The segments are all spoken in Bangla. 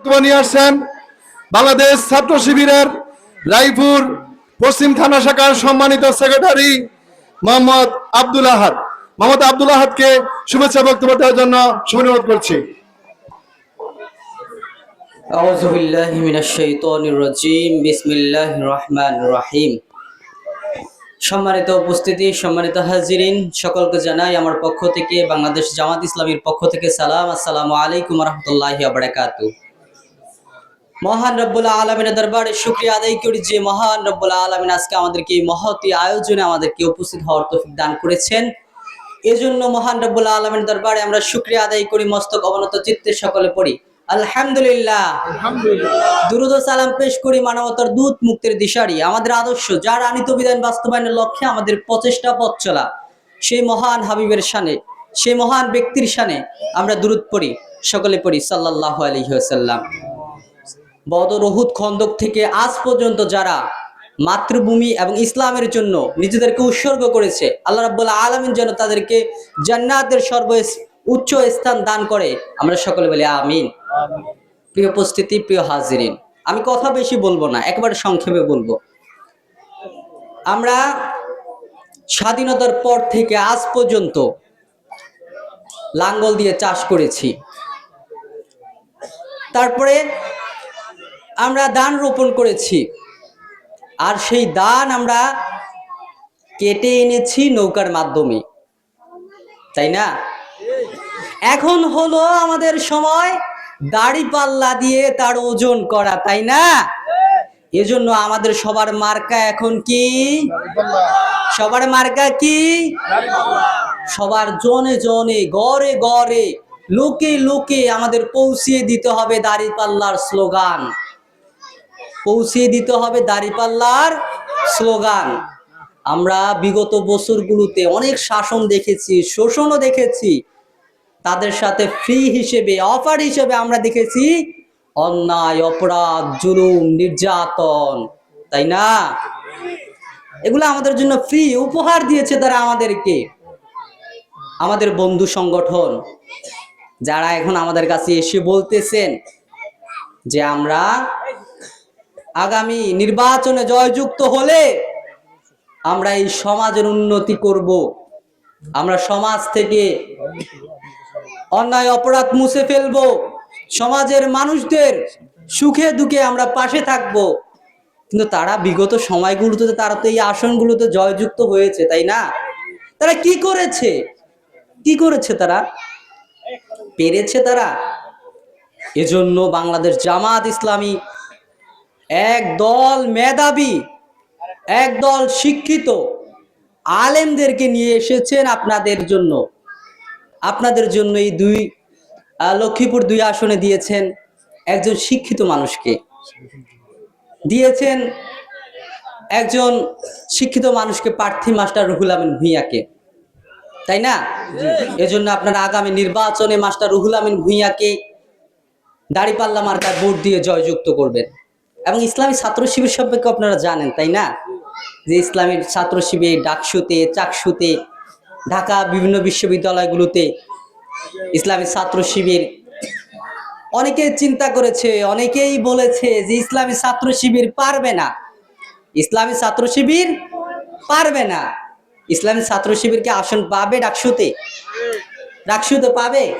বক্তব্য নিয়ে আসছেন বাংলাদেশ ছাত্র শিবিরের রায়পুর পশ্চিম থানা শাখার সম্মানিত সেক্রেটারি মোহাম্মদ আব্দুল আহাদ মোহাম্মদ আব্দুল আহাদকে শুভেচ্ছা বক্তব্য দেওয়ার জন্য শুভনুরোধ করছি أعوذ بالله من الشيطان الرجيم بسم الله الرحمن الرحيم সম্মানিত উপস্থিতি সম্মানিত হাজিরিন সকলকে জানাই আমার পক্ষ থেকে বাংলাদেশ জামাত ইসলামীর পক্ষ থেকে সালাম আসসালামু আলাইকুম রহমতুল্লাহ বারাকাতু মহান রব্বুল আলমিনের দরবারে শুক্রিয়া আদায় করি যে মহান রব্বুল আলমিন আজকে আমাদেরকে এই মহতি আয়োজনে আমাদেরকে উপস্থিত হওয়ার তৌফিক দান করেছেন। এজন্য মহান রব্বুল আলমিনের দরবারে আমরা শুক্রিয়া আদায় করি মস্তক অবনত চিত্তে সকলে পড়ি। আলহামদুলিল্লাহ। দুরুদ সালাম পেশ করি মানবতার দূত মুক্তির দিশারি আমাদের আদর্শ যার আনিত বিধান বাস্তবায়নের লক্ষ্যে আমাদের প্রচেষ্টা পথ চলা। সেই মহান হাবিবের শানে সেই মহান ব্যক্তির শানে আমরা দুরুদ পড়ি সকলে পড়ি সাল্লাল্লাহু আলাইহি ওয়াসাল্লাম বদর ওহুদ খন্দক থেকে আজ পর্যন্ত যারা মাতৃভূমি এবং ইসলামের জন্য নিজেদেরকে উৎসর্গ করেছে, আল্লাহ রাব্বুল আলামিন যেন তাদেরকে জান্নাতের সর্ব উচ্চ স্থান দান করে। আমরা সকলে বলি আমিন। প্রিয় উপস্থিতি, প্রিয় হাজিরিন, আমি কথা বেশি বলব না, একবারে সংক্ষেপে বলব। আমরা স্বাধীনতার পর থেকে আজ পর্যন্ত লাঙ্গল দিয়ে চাষ করেছি। তারপরে আমরা দান রোপণ করেছি। আর সেই দান আমরা কেটে এনেছি নৌকার মাধ্যমে। তাই না? এখন হলো আমাদের সময় দাড়ি পাল্লা দিয়ে তার ওজন করা, তাই না? এজন্য আমাদের সবার মার্কা এখন কি? সবার মার্কা কি? সবার জনে জনে, গড়ে গড়ে, লোকে লোকে আমাদের পৌঁছিয়ে দিতে হবে দাড়ি পাল্লার স্লোগান। পৌঁছিয়ে দিতে হবে দাড়িপাল্লার স্লোগান। আমরা বিগত বছরগুলোতে অনেক শাসন দেখেছি, শোষণও দেখেছি। তাদের সাথে ফ্রি হিসেবে অফার হিসেবে আমরা দেখেছি অন্যায়, অপরাধ, জুলুম, নির্যাতন, তাই না? এগুলো আমাদের জন্য ফ্রি উপহার দিয়েছে তারা আমাদেরকে। আমাদের বন্ধু সংগঠন, যারা এখন আমাদের কাছে এসে বলতেছেন যে আমরা আগামী নির্বাচনে জয়যুক্ত হলে আমরা এই সমাজের উন্নতি করব। আমরা সমাজ থেকে অন্যায় অপরাধ মুছে ফেলব। সমাজের মানুষদের সুখে দুঃখে আমরা পাশে থাকব। কিন্তু তারা বিগত সময়গুলোতে, তারা তো এই আসনগুলোতে জয়যুক্ত হয়েছে, তাই না? তারা কি করেছে? কি করেছে তারা? পেরেছে তারা? এজন্য বাংলাদেশ জামাত ইসলামী এক দল মেধাবী, এক দল শিক্ষিত আলেমদেরকে নিয়ে এসেছেন আপনাদের জন্য। আপনাদের জন্য এই দুই লক্ষ্মীপুর দুই আসনে দিয়েছেন একজন শিক্ষিত মানুষকে। দিয়েছেন একজন শিক্ষিত মানুষকে প্রার্থী মাস্টার রুহুল আমিন ভূঁইয়াকে। তাই না? এজন্য আপনারা আগামী নির্বাচনে মাস্টার রুহুল আমিন ভূঁইয়াকে দাড়িপাল্লা মার্কায় ভোট দিয়ে জয়যুক্ত করবেন। এবং ইসলামী ছাত্র শিবির সম্পর্কে আপনারা জানেন, তাই না? যে ইসলামী ছাত্র শিবির, ডাকসুতে, চাকসুতে, ঢাকা বিভিন্ন বিশ্ববিদ্যালয়গুলোতে ইসলামী ছাত্র শিবির অনেকেই চিন্তা করেছে, অনেকেই বলেছে যে ইসলামী ছাত্র শিবির পারবে না। ইসলামী ছাত্র শিবির পারবে না। ইসলামী ছাত্র শিবিরকে আসন পাবে ডাকসুতে? ডাকসুতে পাবে?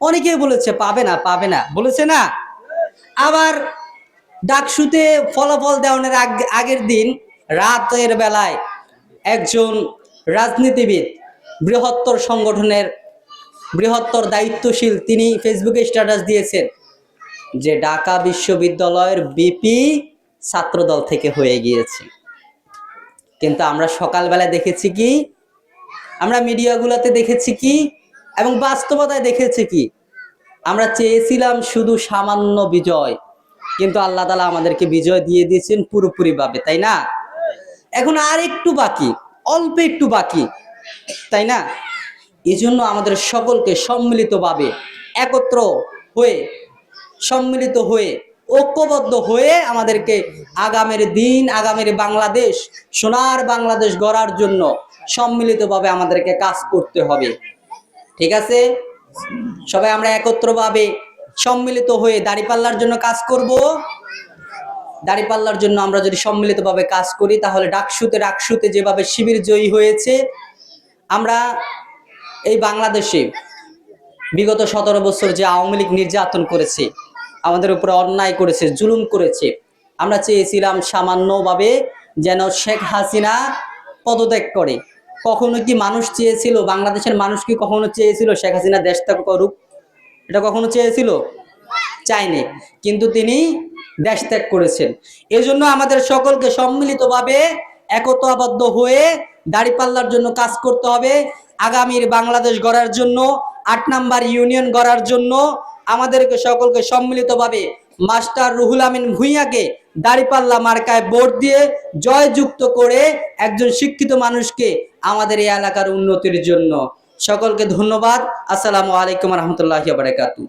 অনেকেই বলেছে পাবে না পাবে না। বলেছে না। আবার ডাকসুতে ফলাফল দেওয়ানোর আগ- আগের দিন রাতের বেলায় একজন রাজনীতিবিদ, বৃহত্তর সংগঠনের বৃহত্তর দায়িত্বশীল তিনি ফেসবুকে স্ট্যাটাস দিয়েছেন যে ঢাকা বিশ্ববিদ্যালয়ের বিপি ছাত্রদল থেকে হয়ে গিয়েছে। কিন্তু আমরা সকালবেলায় দেখেছি কি? আমরা মিডিয়াগুলোতে দেখেছি কি? এবং বাস্তবতায় দেখেছি কি? আমরা চেয়েছিলাম শুধু সামান্য বিজয়। কিন্তু আল্লাহ তালা আমাদেরকে বিজয় দিয়ে দিয়েছেন পুরোপুরি ভাবে তাই না? এখন আর একটু বাকি, অল্প একটু বাকি, তাই না? এই জন্য আমাদের সকলকে সম্মিলিতভাবে একত্র হয়ে, সম্মিলিত হয়ে, ঐক্যবদ্ধ হয়ে আমাদেরকে আগামীর দিন, আগামের বাংলাদেশ, সোনার বাংলাদেশ গড়ার জন্য সম্মিলিতভাবে আমাদেরকে কাজ করতে হবে। ঠিক আছে? সবাই আমরা একত্রভাবে সম্মিলিত হয়ে দাড়িপাল্লার জন্য কাজ করব। দাড়িপাল্লার জন্য আমরা যদি সম্মিলিতভাবে কাজ করি, তাহলে ডাকসুতে ডাকসুতে যেভাবে শিবির জয়ী হয়েছে, আমরা এই বাংলাদেশে বিগত সতেরো বছর যে আওয়ামী লীগ নির্যাতন করেছে, আমাদের উপরে অন্যায় করেছে, জুলুম করেছে, আমরা চেয়েছিলাম সামান্যভাবে যেন শেখ হাসিনা পদত্যাগ করে। কখনো কি মানুষ চেয়েছিল, বাংলাদেশের মানুষ কি কখনো চেয়েছিল শেখ হাসিনা দেশ ত্যাগ করুক? এটা কখনো চেয়েছিল? চায়নি। কিন্তু তিনি দেশ ত্যাগ করেছেন। এজন্য আমাদের সকলকে সম্মিলিতভাবে একতাবদ্ধ হয়ে দাড়িপাল্লার জন্য কাজ করতে হবে। আগামীর বাংলাদেশ গড়ার জন্য, আট নাম্বার ইউনিয়ন গড়ার জন্য আমাদেরকে সকলকে সম্মিলিতভাবে মাস্টার রুহুল আমিন ভুঁইয়াকে দাড়িপাল্লা মার্কায় ভোট দিয়ে জয়যুক্ত করে একজন শিক্ষিত মানুষকে আমাদের এই এলাকার উন্নতির জন্য সকলকে ধন্যবাদ। আসসালামু আলাইকুম রহমতুল্লাহ বারাকাতু